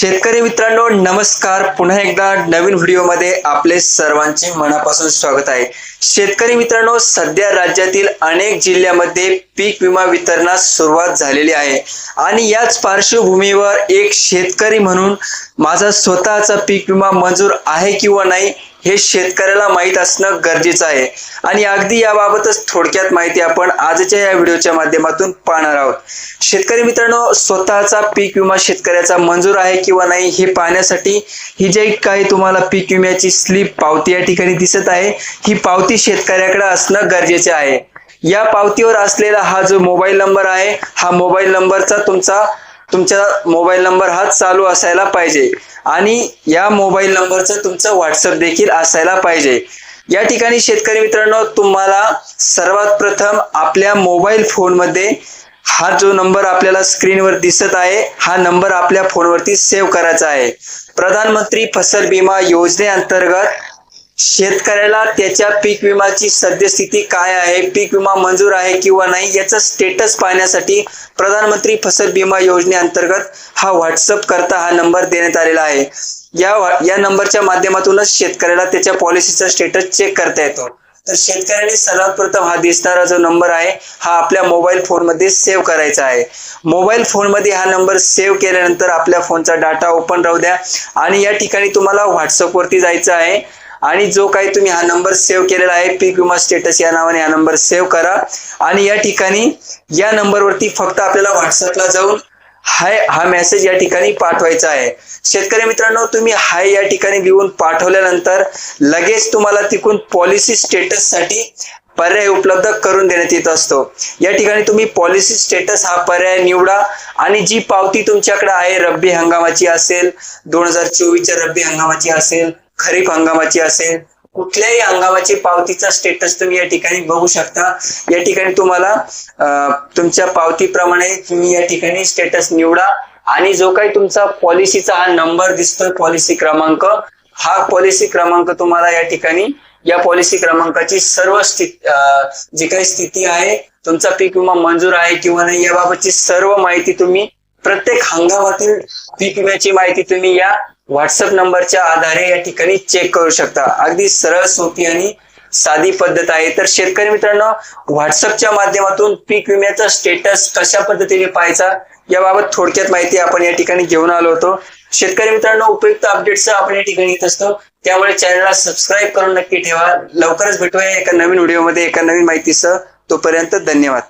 शेतकरी मित्रांनो नमस्कार. पुन्हा एकदा नवीन व्हिडिओमध्ये आपले सर्वांचे मनापासून स्वागत आहे. शेतकरी मित्रांनो सध्या राज्यातील अनेक जिल्ह्यामध्ये पीक विमा वितरणास सुरुवात झालेली आहे. आणि याच पार्श्वभूमीवर एक शेतकरी म्हणून माझा स्वतःचा पीक विमा मंजूर आहे किंवा नाही हे शेतकऱ्याला माहीत असणं गरजेचं आहे. आणि अगदी याबाबतच थोडक्यात माहिती आपण आजच्या या व्हिडिओच्या माध्यमातून पाहणार आहोत. शेतकरी मित्रांनो स्वतःचा पीक विमा शेतकऱ्याचा मंजूर आहे किंवा नाही हे पाहण्यासाठी ही जे काही तुम्हाला पीक विम्याची स्लिप पावती या ठिकाणी दिसत आहे ही पावती शेतकऱ्याकडे असणं गरजेचे आहे. या पावतीवर असलेला हा जो मोबाईल नंबर आहे हा मोबाईल नंबरचा तुमचा तुमचा मोबाईल नंबर हा चालू असायला पाहिजे. आणि या मोबाईल नंबरचा तुमचा व्हॉट्सअप देखील असायला पाहिजे. या ठिकाणी शेतकरी मित्रांनो तुम्हाला सर्वात प्रथम आपल्या मोबाईल फोनमध्ये हा जो नंबर आपल्याला स्क्रीनवर दिसत आहे हा नंबर आपल्या फोनवरती सेव्ह करायचा आहे. प्रधानमंत्री फसल विमा योजनेअंतर्गत शेतकऱ्याला त्याच्या पीक विमाची सद्यस्थिती काय आहे? पीक विमा मंजूर आहे किंवा नाही? याचा स्टेटस पाहण्यासाठी प्रधानमंत्री फसल विमा योजनेअंतर्गत हा व्हॉट्सअप करता हा नंबर देण्यात आलेला आहे. या या नंबरच्या माध्यमातूनच शेतकऱ्याला त्याच्या पॉलिसीचा स्टेटस चेक करता येतो. तर शेतकऱ्याने सर्वात प्रथम हा दिसणारा जो नंबर आहे हा आपल्या मोबाईल फोनमध्ये सेव्ह करायचा आहे. मोबाईल फोनमध्ये हा नंबर सेव्ह केल्यानंतर आपल्या फोनचा डाटा ओपन राहू द्या. आणि या ठिकाणी तुम्हाला व्हॉट्सअपवरती जायचं आहे. आणि जो काही तुम्ही हा नंबर सेव्ह केलेला आहे पीक विमा स्टेटस या नावाने हा नंबर सेव्ह करा. आणि या ठिकाणी या नंबरवरती फक्त आपल्याला व्हॉट्सअपला जाऊन हाय हा मेसेज या ठिकाणी पाठवायचा आहे. शेतकरी मित्रांनो तुम्ही हाय या ठिकाणी लिहून पाठवल्यानंतर लगेच तुम्हाला तिकून पॉलिसी स्टेटससाठी पर्याय उपलब्ध करून देण्यात येत असतो. या ठिकाणी तुम्ही पॉलिसी स्टेटस हा पर्याय निवडा आणि जी पावती तुमच्याकडे आहे रब्बी हंगामाची असेल दोन हजार चोवीसच्या रब्बी हंगामाची असेल खरीप हंगामाची असेल कुठल्याही हंगामाची पावतीचा स्टेटस तुम्ही या ठिकाणी बघू शकता. या ठिकाणी तुम्हाला तुमच्या पावतीप्रमाणे तुम्ही या ठिकाणी स्टेटस निवडा आणि जो काही तुमचा पॉलिसीचा हा नंबर दिसतोय पॉलिसी क्रमांक हा पॉलिसी क्रमांक तुम्हाला या ठिकाणी या पॉलिसी क्रमांकाची सर्व स्थिती जी काही स्थिती आहे तुमचा पीक विमा मंजूर आहे किंवा नाही याबाबतची सर्व माहिती तुम्ही प्रत्येक हंगामातील पीक विम्याची माहिती तुम्ही या व्हॉट्सअप नंबरच्या आधारे या ठिकाणी चेक करू शकता. अगदी सरळ सोपी आणि साधी पद्धत आहे. तर शेतकरी मित्रांनो व्हॉट्सअपच्या माध्यमातून पीक विम्याचा स्टेटस कशा पद्धतीने पाहायचा याबाबत थोडक्यात माहिती आपण या ठिकाणी घेऊन आलो होतो. शेतकरी मित्रांनो उपयुक्त अपडेट्स आपण या ठिकाणी येत असतो. त्यामुळे चॅनलला सबस्क्राईब करून नक्की ठेवा. लवकरच भेटूया एका नवीन व्हिडिओमध्ये एका नवीन माहितीसह. तोपर्यंत धन्यवाद.